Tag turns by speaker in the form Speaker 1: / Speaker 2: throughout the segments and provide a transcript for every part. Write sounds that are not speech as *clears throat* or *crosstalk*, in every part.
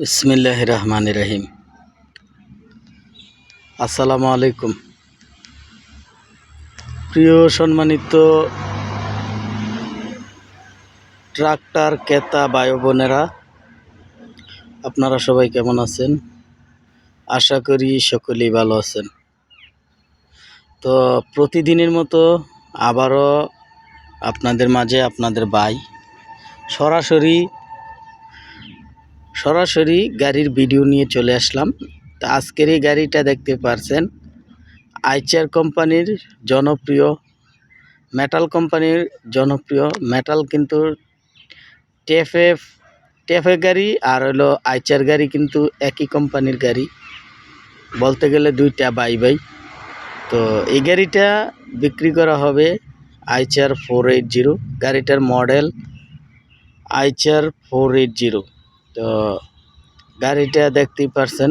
Speaker 1: বিসমিল্লাহ রহমান রহিম আসসালামু আলাইকুম প্রিয় সম্মানিত ট্রাক্টর ক্রেতা বায়ু বোনেরা, আপনারা সবাই কেমন আছেন? আশা করি সকলেই ভালো আছেন। তো প্রতিদিনের মতো আবারও আপনাদের মাঝে আপনাদের ভাই সরাসরি সরাসরি গাড়ির ভিডিও নিয়ে চলে আসলাম। তো আজকের এই গাড়িটা দেখতে পারছেন, আইচার কোম্পানির জনপ্রিয় মেটাল কোম্পানির জনপ্রিয় মেটাল কিন্তু টেফে টেফে গাড়ি আর হলো আইচার গাড়ি কিন্তু একই কোম্পানির গাড়ি। বলতে গেলে দুইটা বাই বাই। তো এই গাড়িটা বিক্রি করা হবে আইচার ফোর এইট জিরো, গাড়িটার model Eicher four eight zero. তো গাড়িটা দেখতেই পারছেন।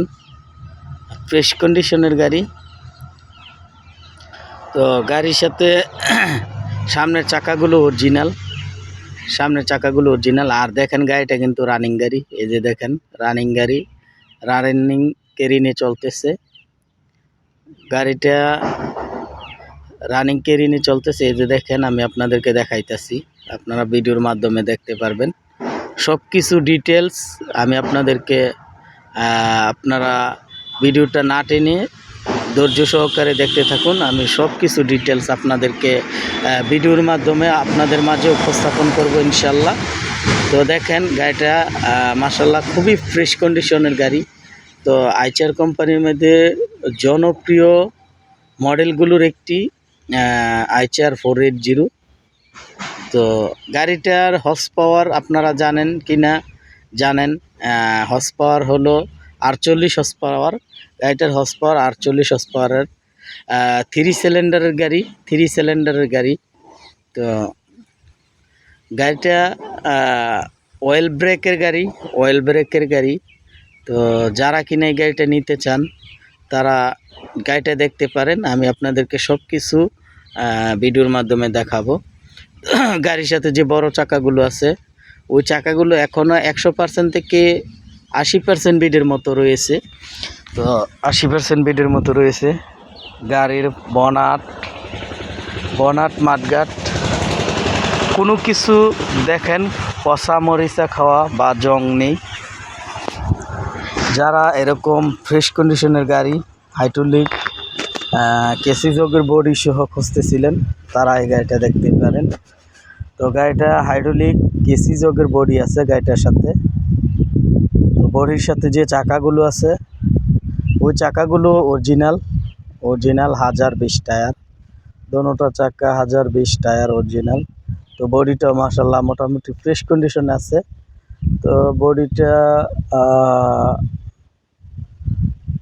Speaker 1: ফ্রেশ কন্ডিশনের গাড়ি। তো গাড়ির সাথে *clears throat* সামনের চাকাগুলো অরিজিনাল। সামনের চাকাগুলো অরিজিনাল। আর দেখেন গাড়িটা কিন্তু রানিং গাড়ি। এই যে দেখেন রানিং গাড়ি। রানিং কেরিনে চলতেছে। গাড়িটা রানিং কেরিনে চলতেছে। এই যে দেখেন, আমি আপনাদেরকে দেখাইতেছি। আপনারা ভিডিওর মাধ্যমে দেখতে পারবেন। সব কিছু ডিটেলস আমি আপনাদেরকে আপনারা ভিডিওটা না টেনে ধৈর্য সহকারে দেখতে থাকুন। আমি সব কিছু ডিটেলস আপনাদেরকে ভিডিওর মাধ্যমে আপনাদের মাঝে উপস্থাপন করব ইনশাল্লাহ তো দেখেন গাড়িটা মাসাল্লাহ খুবই ফ্রেশ কন্ডিশনের গাড়ি। তো আইচার কোম্পানির মধ্যে জনপ্রিয় মডেলগুলোর একটি আইচার ফোর এইট জিরো তো গাড়িটার হর্স পাওয়ার আপনারা জানেন কি না জানেন হর্স পাওয়ার হলো আটচল্লিশ হর্স পাওয়ার গাড়িটার হর্স পাওয়ার আটচল্লিশ হর্স পাওয়ারের থ্রি সিলিন্ডারের গাড়ি থ্রি সিলিন্ডারের গাড়ি। তো গাড়িটা অয়েল ব্রেকের গাড়ি অয়েল ব্রেকের গাড়ি। তো যারা কিনা এই গাড়িটা নিতে চান, তারা গাড়িটা দেখতে পারেন, আমি আপনাদেরকে সব কিছু ভিডিওর মাধ্যমে দেখাবো। *clears throat* গাড়ির সাথে যে বড় চাকাগুলো আছে, ওই চাকাগুলো এখনও একশো পার্সেন্ট থেকে আশি পার্সেন্ট বিডের মতো রয়েছে। তো আশি পার্সেন্ট বিডের মতো রয়েছে। গাড়ির বনাট বনাট, মাঠঘাট, কোনো কিছু দেখেন, পচা মরিচা খাওয়া বা জং নেই। যারা এরকম ফ্রেশ কন্ডিশনের গাড়ি হাইড্রোলিক কেসি যোগের বডি সহ খুঁজতেছিলেন, তারা এই গাড়িটা দেখতে পারেন তো গাড়িটা হাইড্রোলিক কেসি যোগের বডি আছে গাড়িটার সাথে। তো বডির সাথে যে চাকাগুলো আছে, ওই চাকাগুলো অরিজিনাল অরিজিনাল হাজার বিশ টায়ার। দোনোটা চাকা হাজার বিশ টায়ার অরিজিনাল তো বডিটা মাসাল্লাহ মোটামুটি ফ্রেশ কন্ডিশনে আছে। তো বডিটা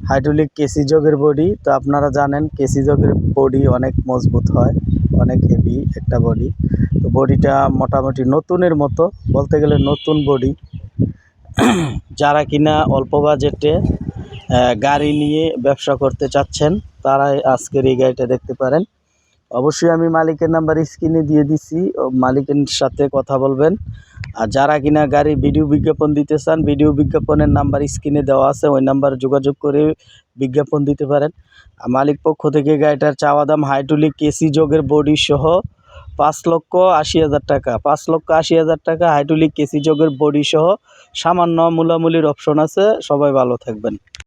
Speaker 1: হাইড্রোলিক কেসি যোগের বডি। তো আপনারা জানেন, কেসি যোগের বডি অনেক মজবুত হয়। অনেক হেভি একটা বডি তো বডিটা মোটামুটি নতুনের মতো, বলতে গেলে নতুন বডি যারা কিনা অল্প বাজেটে গাড়ি নিয়ে ব্যবসা করতে চাচ্ছেন, তারাই আজকের এই গাড়িটা দেখতে পারেন। অবশ্যই আমি মালিকের নাম্বার স্ক্রিনে দিয়ে দিছি। মালিকের সাথে কথা বলবেন। আর যারা কিনা গাড়ি ভিডিও বিজ্ঞাপন দিতে চান, ভিডিও বিজ্ঞাপনের নাম্বার স্ক্রিনে দেওয়া আছে, ওই নাম্বারে যোগাযোগ করে বিজ্ঞাপন দিতে পারেন। মালিক পক্ষ থেকে গাড়িটার চাওয়া দাম হাইড্রোলিক কেসি যোগের বডি সহ পাঁচ লক্ষ আশি হাজার টাকা। পাঁচ লক্ষ আশি হাজার টাকা হাইড্রোলিক কেসি যোগের বডি সহ সামান্য মূলামূলির অপশন আছে। সবাই ভালো থাকবেন।